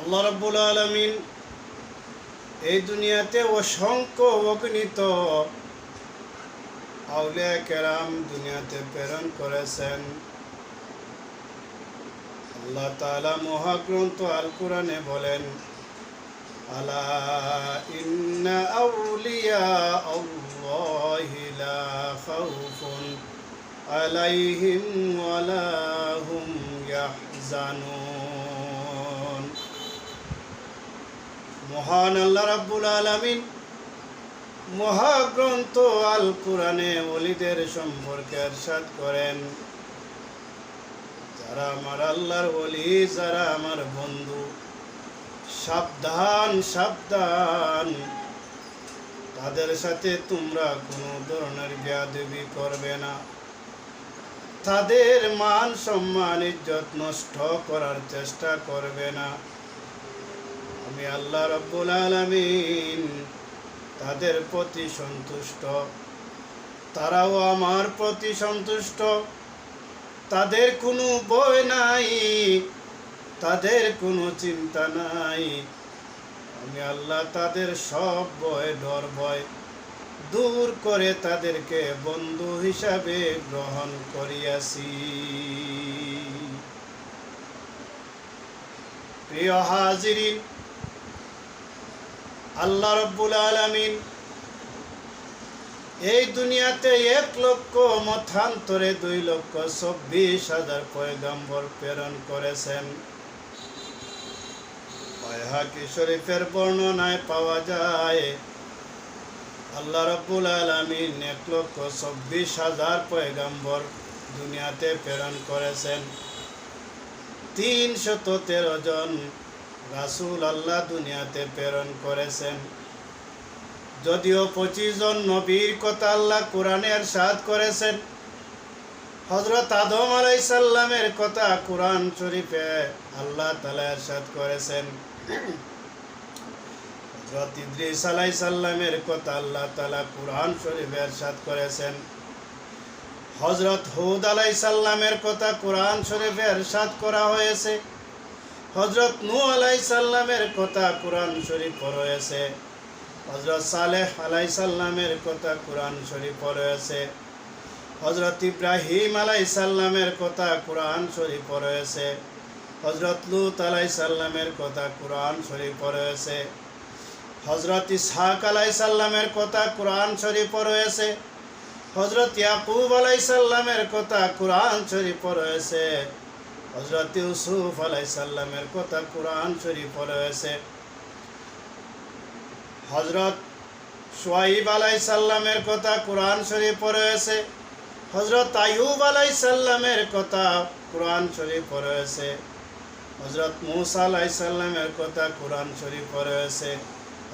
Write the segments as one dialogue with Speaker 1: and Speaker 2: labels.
Speaker 1: আল্লাহ রব্বুল আলমিন এই দুনিয়াতে অসংখ্য অগণিত আউলিয়া কেরাম দুনিয়াতে প্রেরণ করেছেন। আল্লাহ তালা মহাগ্রন্থ আল কোরআনে বলেন, আলা ইন্না আউলিয়া আল্লাহি লা খাউফুন আলাইহিম ওয়ালা ইয়াহজানুন। মহান আল্লাহ রাব্বুল আলমিন মহাগ্রন্থ আল কোরআনে অলিদের সম্পর্কে আরশাদ করেন। যারা আমার আল্লাহর অলি যারা আমার বন্ধু, সাবধান সাবধান। তাদের সাথে তোমরা কোনো ধরনের বেয়াদবি করবে না। তাদের মান সম্মান, ইজ্জত নষ্ট করার চেষ্টা করবে না। আমি আল্লাহ রব্বুল আলামিন তাদের প্রতি সন্তুষ্ট। তারাও আমার প্রতি সন্তুষ্ট। তাদের কোনো ভয় নাই। তাদের কোনো চিন্তা নাই। আমি আল্লাহ তাদের সব ভয়, ডর ভয় দূর করে তাদেরকে বন্ধু হিসাবে গ্রহণ করিয়াছি। প্রিয় হাজিরিন আল্লাহ রব্বুল আলামিন এই দুনিয়াতে এক লক্ষ মথান্তরে দুই লক্ষ চব্বিশ হাজার পয়গম্বর প্রেরণ করেছেন। বাইহাকি শরীফের বর্ণনায় পাওয়া যায়, আল্লাহ রব্বুল আলামিন এক লক্ষ চব্বিশ হাজার পয়গম্বর দুনিয়াতে প্রেরণ করেছেন। তিনশত তেরো জন রাসুল আল্লাহ দুনিয়াতে প্রেরণ করেছেন। যদিও পঁচিশ জন নবীর কথা আল্লাহ কোরআনের সাদ করেছেন। হজরত আদম আলাই সাল্লামের কথা কোরআন শরীফে আল্লাহ তালা সাদ করেছেন। হজরত ইদ্রিস আলাই সাল্লামের কথা আল্লাহ তালা কোরআন শরীফে সাদ করেছেন। হজরত হুদ আলাই সাল্লামের কথা কোরআন শরীফে এরশাদ করা হয়েছে। হজরত নু আলাই সাল্লামের কথা কোরআন শরীফ রয়েছে। হজরত সালেহ আলাই সাল্লামের কথা কোরআন শরীফ রয়েছে। হজরত ইব্রাহিম আলাই সাল্লামের কথা কোরআন শরীফ রয়েছে। হজরত লুত আলাই সাল্লামের কথা কোরআন শরীফ রয়েছে। হজরত ইসহাক আলাই সাল্লামের কথা কোরআন শরীফ রয়েছে। হজরত ইয়াকুব আলাই সাল্লামের কথা কোরআন শরীফ রয়েছে। হজরত ইউসুফ আলাই সাল্লামের কথা কোরআন শরীফ রয়েছে হজরত সোয়াইব আলাই সাল্লামের কথা কোরআন শরীফ রয়েছে হজরত আয়ুব আলাই সাল্লামের কথা কোরআন শরীফ রয়েছে হজরত মুসা আলাই সাল্লামের কথা কোরআন শরীফ রয়েছে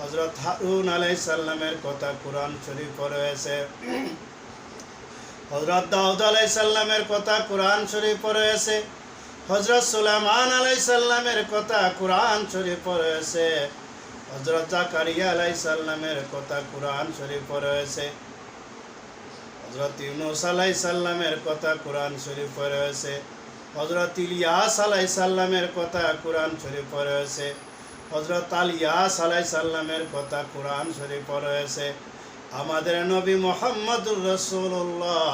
Speaker 1: হজরত হারুন আলাই সাল্লামের কথা কোরআন শরীফ রয়েছে হজরত দাউদ আলাই সাল্লামের কথা কোরআন শরীফ রয়েছে হজরত সুলাইমান আলাই সাল্লামের কথা কোরআন শরীফ রয়েছে হজরত জাকারিয়া আলাই সাল্লামের কথা কোরআন শরীফ রয়েছে হজরত ইউনুস আলাই সাল্লামের কথা কোরআন শরীফ রয়েছে হজরত ইলিয়াস আলাই সাল্লামের কথা কোরআন শরীফ রয়েছে হজরত আলিয়াস আলাই সাল্লামের কথা কোরআন শরীফ রয়েছে আমাদের নবী মোহাম্মদুর রসুল্লাহ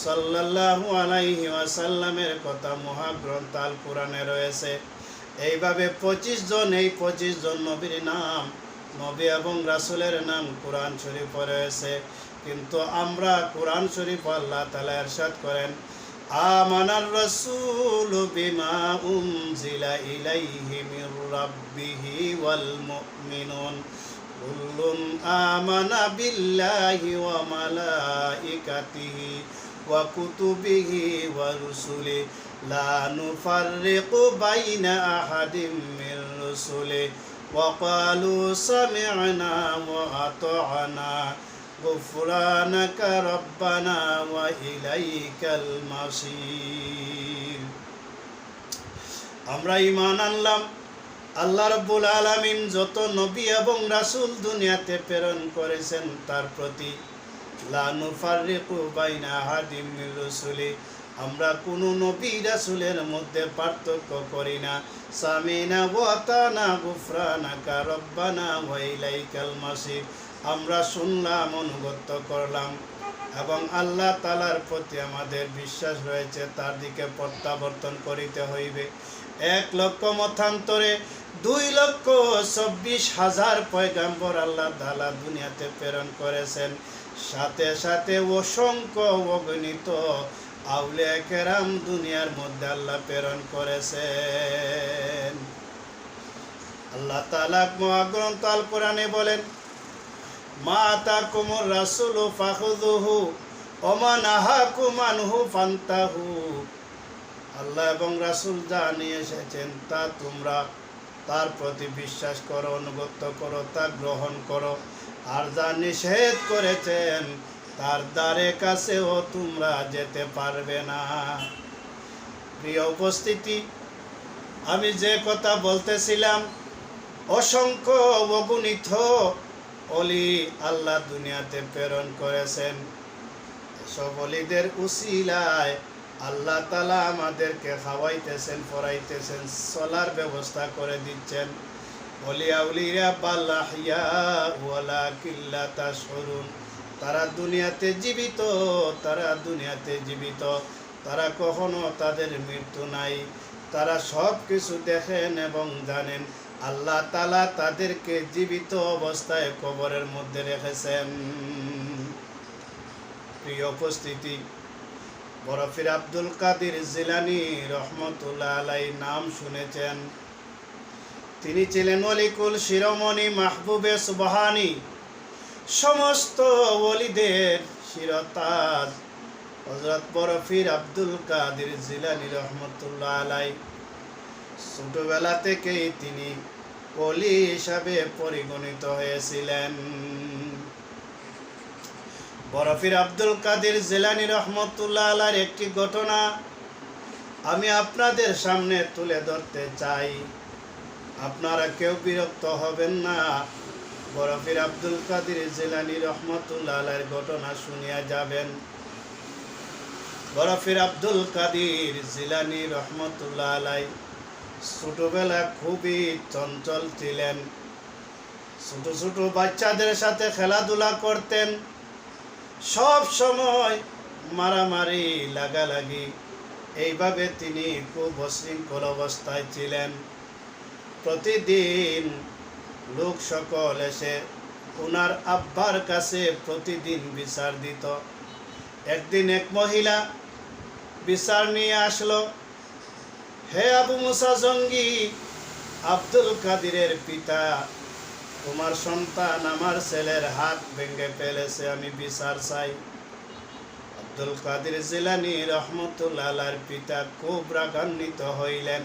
Speaker 1: সাল্লাল্লাহু আলাইহি ওয়াসাল্লামের কথা মহাগ্রন্থ আল কোরআনে রয়েছে। এইভাবে পঁচিশ জন, এই পঁচিশ জন নবীর নাম, নবী এবং রাসুলের নাম কোরআন শরীফ রয়েছে। কিন্তু আমরা কোরআন শরীফ আল্লাহ তালা এরশাদ করেন, আমানার রসুল বিমা উনজিলা ইলাইহি মির রাব্বিহি ওয়াল মুমিনুন। কুল্লুন আমানা বিল্লাহি ওয়া মালাইকাতিহি। ওয়া কুতুবিহি ওয়া রুসুলিহি لا نفرق بين أحد من رسله وقالوا سمعنا وأطعنا غفرانك ربنا وإليك المصير আমরা ইমান আনলাম আল্লাহ রব্বুল আলামিন যত নবী এবং রাসূল দুনিয়াতে প্রেরণ করেছেন তার প্রতি আমরা কোনো নবী রাসূলের মধ্যে পার্থক্য করি না। সামিনা ওয়াতানা গুফরানাকা রব্বানা ওয়া ইলাইকাল মাসির আমরা শুনলাম অনুগত করলাম এবং আল্লাহ তালার প্রতি আমাদের বিশ্বাস রয়েছে, তার দিকে প্রত্যাবর্তন করিতে হইবে। এক লক্ষ মতান্তরে দুই লক্ষ চব্বিশ হাজার পয়গাম্বর আল্লাহ তালা দুনিয়াতে প্রেরণ করেছেন। সাথে সাথে অসংখ্য অগণিত আউলে কেরাম দুনিয়ার মধ্যে আল্লাহ প্রেরণ করেছেন। আল্লাহ তালা মহাগ্রন্থ আল কোরআনে বলেন, মা তা তাকুমুর রাসূল ফাখুযুহু ওমা নাহাকুম আনহু ফান্তাহু। আল্লাহ এবং রাসূল যা নিয়ে এসেছেন তা তোমরা তার প্রতি বিশ্বাস করো অনুগত্য করো, তা গ্রহণ করো। আর যা নিষেধ করেছেন, তার দ্বারে কাছেও তোমরা যেতে পারবে না। প্রিয় উপস্থিতি, আমি যে কথা বলতেছিলাম, অসংখ্য অগণিত অলি আল্লাহ দুনিয়াতে প্রেরণ করেছেন। সব অলিদের উসিলায় আল্লাহ তালা আমাদেরকে খাওয়াইতেছেন পড়াইতেছেন চলার ব্যবস্থা করে দিচ্ছেন। কিল্লা তা তারা দুনিয়াতে জীবিত, তারা দুনিয়াতে জীবিত। তারা কখনো তাদের মৃত্যু নাই। তারা সব কিছু দেখেন এবং জানেন। আল্লাহ তালা তাদেরকে জীবিত অবস্থায় কবরের মধ্যে রেখেছেন। প্রিয় উপস্থিতি, বরফির আব্দুল কাদির জিলানি রহমতুল্লাহ আলাই নাম শুনেছেন। তিনি ছিলেন অলিকুল শিরোমণি মাহবুবে সুবহানি। সমস্ত ওলিদের শিরতাজ হজরত বরফির আব্দুল কাদির জিলানি রহমতুল্লাহ আলাই। ছোটবেলা থেকেই তিনি অলি হিসাবে পরিগণিত হয়েছিলেন। বরফির আব্দুল কাদের জেলানি রহমতুল্লাহ আলার একটি ঘটনা আমি আপনাদের সামনে তুলে ধরতে চাই। আপনারা কেউ বিরক্ত হবেন না। বরফির আব্দুল কাদের জেলানি রহমতুল্লাহ ঘটনা শুনিয়া যাবেন। বরফির আব্দুল কাদির জিলানি রহমতুল্লাহ আলাই ছোটবেলা খুবই চঞ্চল ছিলেন। ছোট ছোট বাচ্চাদের সাথে খেলাধুলা করতেন। সব সময় মারামারি, লাগালাগি, এইভাবে তিনি খুব অশৃঙ্খল অবস্থায় ছিলেন। প্রতিদিন লোক সকল এসে ওনার আব্বার কাছে প্রতিদিন বিচার দিত। একদিন এক মহিলা বিচার নিয়ে আসলো, হে আবু মুসা জঙ্গি, আব্দুল কাদিরের পিতা, তোমার সন্তান আমার ছেলের হাত ভেঙে ফেলেছে, আমি বিচার চাই। আব্দুল কাদির জিলানি রহমতুল্লাহর পিতা খুব রাগান্বিত হইলেন।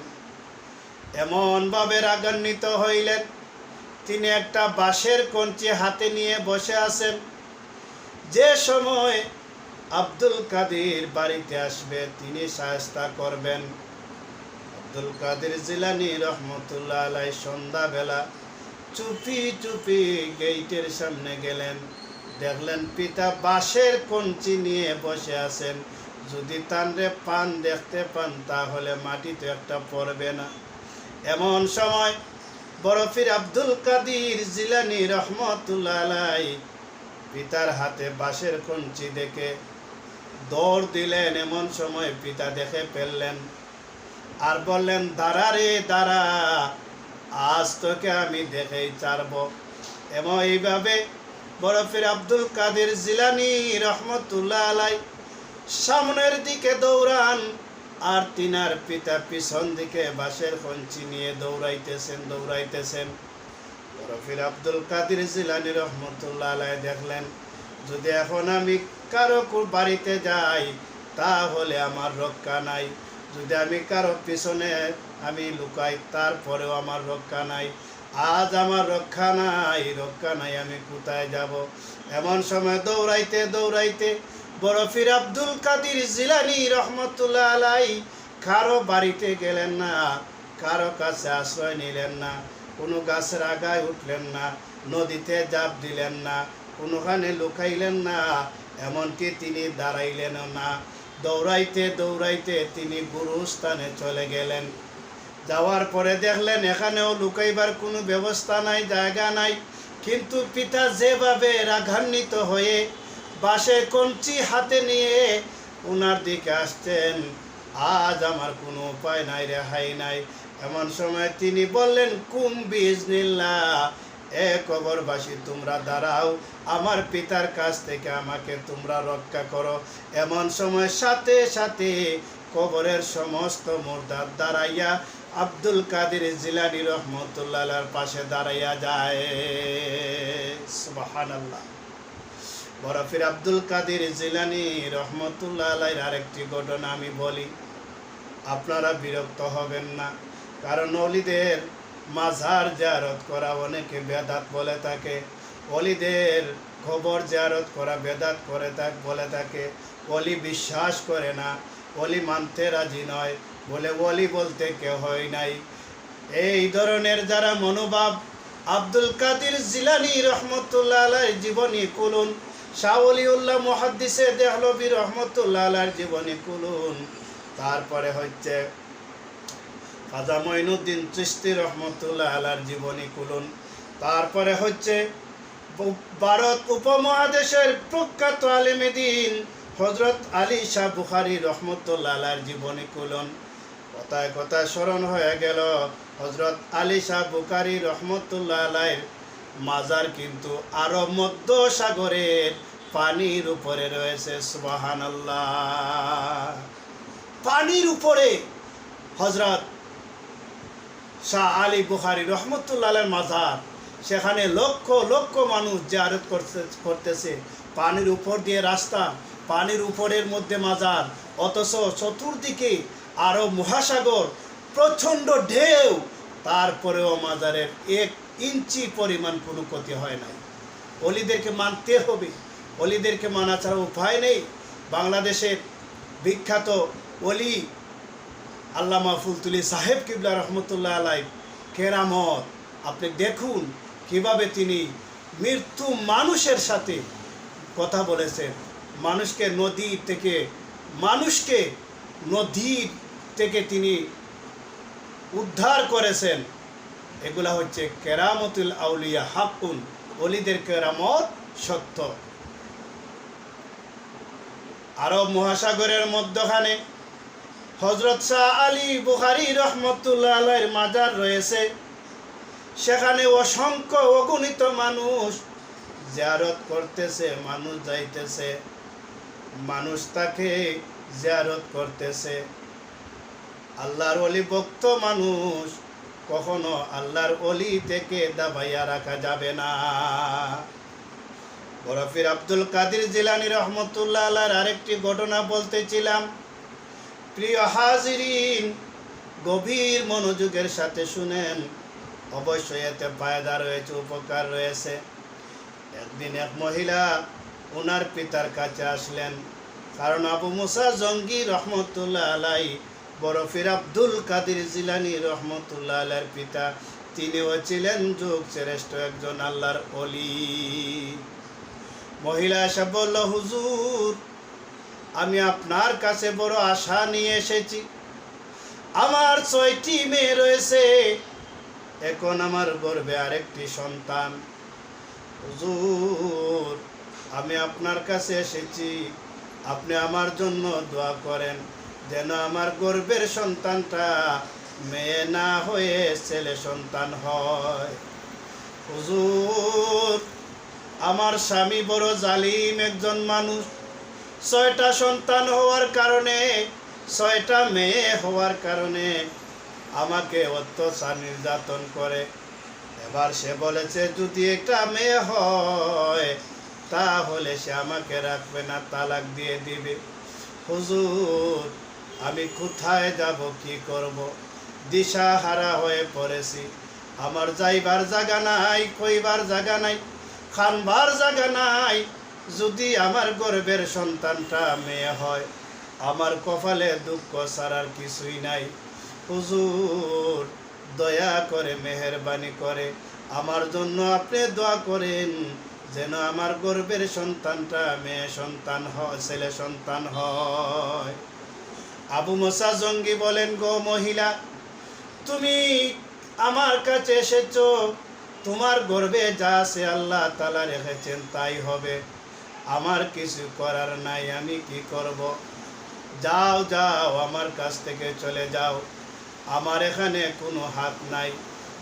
Speaker 1: এমনভাবে রাগান্বিত হইলেন। তিনি একটা বাঁশের কঞ্চি হাতে নিয়ে বসে আছেন। যে সময় আব্দুল কাদির বাড়িতে আসবে, তিনি সাহস্তা করবেন। আব্দুল কাদের জিলানি রহমতুল্লাহ আলাই সন্ধ্যাবেলা চুপি চুপি গেইটের সামনে গেলেন। দেখলেন পিতা বাঁশের কঞ্চি নিয়ে বসে আছেন। যদি তানরে পান দেখতে পান, তাহলে মাটিতে একটা পড়বে না। এমন সময় বরফির আব্দুল কাদির জিলানি রহমতুল্লাহ পিতার হাতে বাঁশের কঞ্চি দেখে দৌড় দিলেন। এমন সময় পিতা দেখে ফেললেন আর বললেন, দাঁড়া রে, দাঁড়া, আজ তোকে আমি দেখেই চারব এবং এইভাবে বরফির আব্দুল কাদের জিলানি রহমতুল্লাহ আলাই সামনের দিকে দৌড়ান। আর তিনার পিতা পিছন দিকে বাঁশের কঞ্চি নিয়ে দৌড়াইতেছেন দৌড়াইতেছেন। রফির আব্দুল কাদির জিলানি রহমতুল্লাহ আলাই দেখলেন, যদি এখন আমি কারও বাড়িতে যাই, তাহলে আমার রক্ষা নাই। যদি আমি কারও পিছনে আমি লুকাই, তারপরেও আমার রক্ষা নাই। আজ আমার রক্ষা নাই রক্ষা নাই, আমি কোথায় যাব? এমন সময় দৌড়াইতে দৌড়াইতে বরফির আব্দুল কাদির জিলানি রহমতুল্লাহ আলাই কারও বাড়িতে গেলেন না, কারও কাছে আশ্রয় নিলেন না, কোনো গাছের আগায় উঠলেন না, নদীতে জাপ দিলেন না, কোনোখানে লুকাইলেন না, এমনকি তিনি দাঁড়াইলেন না। দৌড়াইতে দৌড়াইতে তিনি গুরুস্থানে চলে গেলেন। যাওয়ার পরে দেখলেন এখানেও লুকাইবার কোনো ব্যবস্থা নাই, জায়গা নাই। কিন্তু পিতা যেভাবে রাঘান্বিত হয়ে বাসে কঞ্চি হাতে নিয়ে ওনার দিকে আসতেন। আজ আমার কোনো উপায় নাই রেহাই নাই। এমন সময় তিনি বললেন, কুম বিজনিল্লা এ কবরবাসী তোমরা দাঁড়াও। আমার পিতার কাছ থেকে আমাকে তোমরা রক্ষা করো। এমন সময় সাথে সাথে কবরের সমস্ত মুর্দার দাঁড়াইয়া আব্দুল কাদের জিলানি রহমতুল্লাহ পাশে দাঁড়াইয়া যায়। সুবাহান আল্লাহ বরফির আব্দুল কাদের জিলানি রহমতুল্লাহ আলাইর আরেকটি ঘটনা আমি বলি। আপনারা বিরক্ত হবেন না, কারণ অলিদের মাঝার জারত করা অনেকে বেদাত বলে থাকে। অলিদের খবর জারত করা বেদাত করে থাক বলে থাকে। অলি বিশ্বাস করে না, অলি মানতে রাজি নয় বলে অলি বলতে কেউ হয় নাই। এই ধরনের যারা মনোভাব, আব্দুল কাদির জিলানি রহমতুল্লাহ আলাইর জীবনী কুলুন শাহ অলিউল্লাহ মহাদ্দিসে দেহলবি রহমতুল্লাহ আলাইর জীবনী কুলুন তারপরে হচ্ছে খাজা মঈনুদ্দিন চিস্তি রহমতুল্লাহ আলার জীবনী কুলুন তারপরে হচ্ছে ভারত উপমহাদেশের প্রখ্যাত আলিমেদিন হজরত আলী শাহ বুখারি রহমতুল্লাহ আলার জীবনী কুলুন কথায় কথায় স্মরণ হয়ে গেল হজরত আলী শাহ বুখারি রহমতুল্লাহ আলাইর মাজার কিন্তু আরও মধ্য সাগরের পানির উপরে রয়েছে সুবাহান পানির উপরে হজরত শাহ আলী বুখারি রহমতুল্লাহের মাজার, সেখানে লক্ষ লক্ষ মানুষ জারত করতে করতেছে। পানির উপর দিয়ে রাস্তা, পানির উপরের মধ্যে মাজার, অথচ চতুর্দিকে আরও মহাসাগর, প্রচণ্ড ঢেউ, তারপরেও মাজারের এক ইঞ্চি পরিমাণ কোনো ক্ষতি হয় নাই। অলিদেরকে মানতে হবে। অলিদেরকে মানা ছাড়া উপায় নেই। বাংলাদেশের বিখ্যাত অলি আল্লামা ফুলতুলি সাহেব কিবলা রহমতুল্লাহ আলাই কেরামত। আপনি দেখুন কীভাবে তিনি মৃত্যু মানুষের সাথে কথা বলেছেন। মানুষকে নদী থেকে, মানুষকে নদী থেকে তিনি উদ্ধার করেছেন। এগুলা হচ্ছে কেরামতুল আউলিয়া হাকুন অলিদের কেরামত সত্য। আরব মহাসাগরের মধ্যখানে। হজরত শাহ আলী বুখারি রহমতুল্লাহ মাজার রয়েছে। সেখানে অসংখ্য অগণিত মানুষ জিয়ারত করতেছে, মানুষ যাইতেছে। মানুষ তাকে জিয়ারত করতেছে। আল্লাহর অলি ভক্ত মানুষ কখনো আল্লাহর অলি থেকে দাবাইয়া রাখা যাবে না। বরফির আব্দুল কাদির জিলানি রহমতুল্লাহ আল্লাহর আরেকটি ঘটনা বলতেছিলাম। প্রিয় হাজিরিন, গভীর মনোযোগের সাথে শুনেন। অবশ্যই এতে ফায়দা রয়েছে, উপকার রয়েছে। একদিন এক মহিলা ওনার পিতার কাছে আসলেন। কারণ আবু মুসা জঙ্গি রহমতুল্লাহ আলাই, বরফির আব্দুল কাদির জিলানি রহমতুল্লাহ আলার পিতা। তিনিও ছিলেন যুগ শ্রেষ্ঠ একজন আল্লাহর অলি মহিলা এসে বলল, হুজুর, আমি আপনার কাছে বড় আশা নিয়ে এসেছি। আমার ছয়টি মেয়ে রয়েছে। এখন আমার গর্বে আরেকটি সন্তান। হুজুর, আমি আপনার কাছে এসেছি। আপনি আমার জন্য দোয়া করেন যেন আমার গর্বের সন্তানটা মেয়ে না হয়ে ছেলে সন্তান হয়। হুজুর আমার স্বামী বড় জালিম, একজন মানুষ। ছয়টা সন্তান হওয়ার কারণে, ছয়টা মেয়ে হওয়ার কারণে আমাকে অত্যাচার নির্যাতন করে। এবার সে বলেছে, যদি একটা মেয়ে হয়, তাহলে সে আমাকে রাখবে না, তালাক দিয়ে দিবে। হুজুর, আমি কোথায় যাব, কি করব? দিশা হারা হয়ে পড়েছি। আমার যাইবার জায়গা নাই, কইবার জায়গা নাই। খানবার জায়গা নাই। যদি আমার গর্বের সন্তানটা মেয়ে হয়, আমার কপালে দুঃখ ছাড়ার কিছুই নাই। হুজুর, দয়া করে মেহরবানি করে। আমার জন্য আপনি দোয়া করেন যেন আমার গর্বের সন্তানটা মেয়ে সন্তান হয়, ছেলে সন্তান হয়। আবু মোসা জঙ্গি বলেন, গো মহিলা, তুমি আমার কাছে এসেছ তোমার গর্বে যা আছে আল্লাহ তালা রেখেছেন তাই হবে। আমার কিছু করার নাই, আমি কি করব? যাও যাও, আমার কাছ থেকে চলে যাও। আমার এখানে কোনো হাত নাই।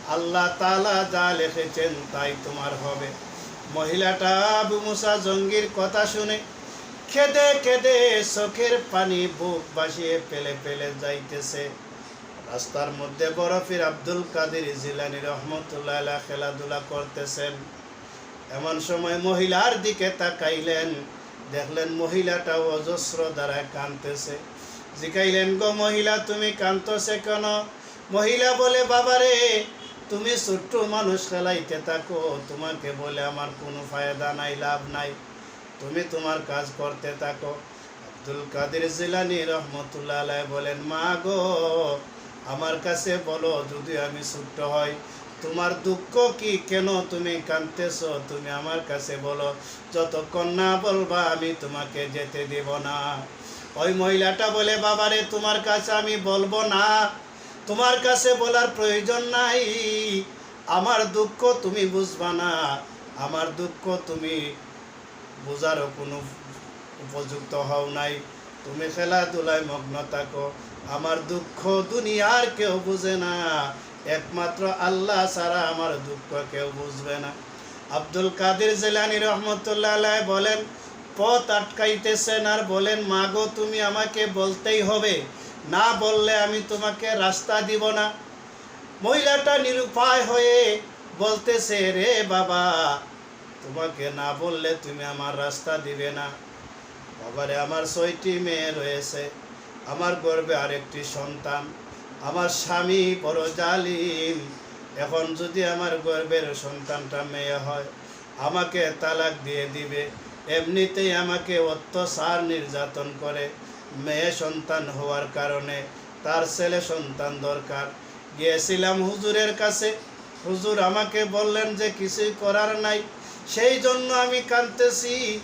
Speaker 1: আল্লাহ তালা যা লিখেছেন তাই তোমার হবে। মহিলাটা আবু মুসা জঙ্গির কথা শুনে খেদে খেদে চোখের পানি বুক বাসিয়ে পেলে পেলে যাইতেছে। রাস্তার মধ্যে বরফির আব্দুল কাদের জিলানি রহমতুল্লাহ খেলাধুলা করতেছেন। এমন সময় মহিলার দিকে তাকাইলেন। দেখলেন মহিলাটা অজস্র দ্বারা কানতেছে জিকাইলেন, গো মহিলা, তুমি কানতেছে কেন? মহিলা বলে, বাবারে, তুমি ছোট্ট মানুষ, খেলাইতে থাকো। তোমাকে বলে আমার কোনো ফায়দা নাই, লাভ নাই। তুমি তোমার কাজ করতে থাকো। আব্দুল কাদের জিলানি রহমতুল্লাহ বলেন, মা গো আমার কাছে বলো, যদি আমি ছোট্ট হই, তোমার দুঃখ কি? কেন তুমি কাঁদতেছ? তুমি আমার কাছে বলো, যতক্ষণ না বলবা আমি তোমাকে যেতে দেব না। ওই মহিলাটা বলে, বাবারে, তোমার কাছে আমি বলব না। তোমার কাছে বলার প্রয়োজন নাই। আমার দুঃখ তুমি বুঝবা না। আমার দুঃখ তুমি বোঝারও কোনো উপযুক্ত হও নাই। তুমি খেলাধুলায় মগ্ন থাকো। আমার দুঃখ দুনিয়ার কেউ বুঝে না। একমাত্র আল্লাহ ছাড়া আমার দুঃখ কেউ বুঝবে না। আব্দুল কাদের জেলানি রহমতুল্লাহ বলেন, পথ আটকাইতেছেন আর বলেন, মাগো, তুমি আমাকে বলতেই হবে। না বললে আমি তোমাকে রাস্তা দিব না। মহিলাটা নিরুপায় হয়ে বলতেছে, রে বাবা, তোমাকে না বললে তুমি আমার রাস্তা দিবে না। বাবারে, আমার ছয়টি মেয়ে রয়েছে। আমার গর্বে আরেকটি সন্তান। আমার স্বামী বড় জালিম। এখন যদি আমার গর্বের সন্তানটা মেয়ে হয়, আমাকে তালাক দিয়ে দিবে। এমনিতেই আমাকে অত্যাচার নির্যাতন করে। মেয়ে সন্তান হওয়ার কারণে তার ছেলে সন্তান দরকার। গিয়েছিলাম হুজুরের কাছে। হুজুর আমাকে বললেন যে কিছুই করার নাই। সেই জন্য আমি কাঁদতেছি।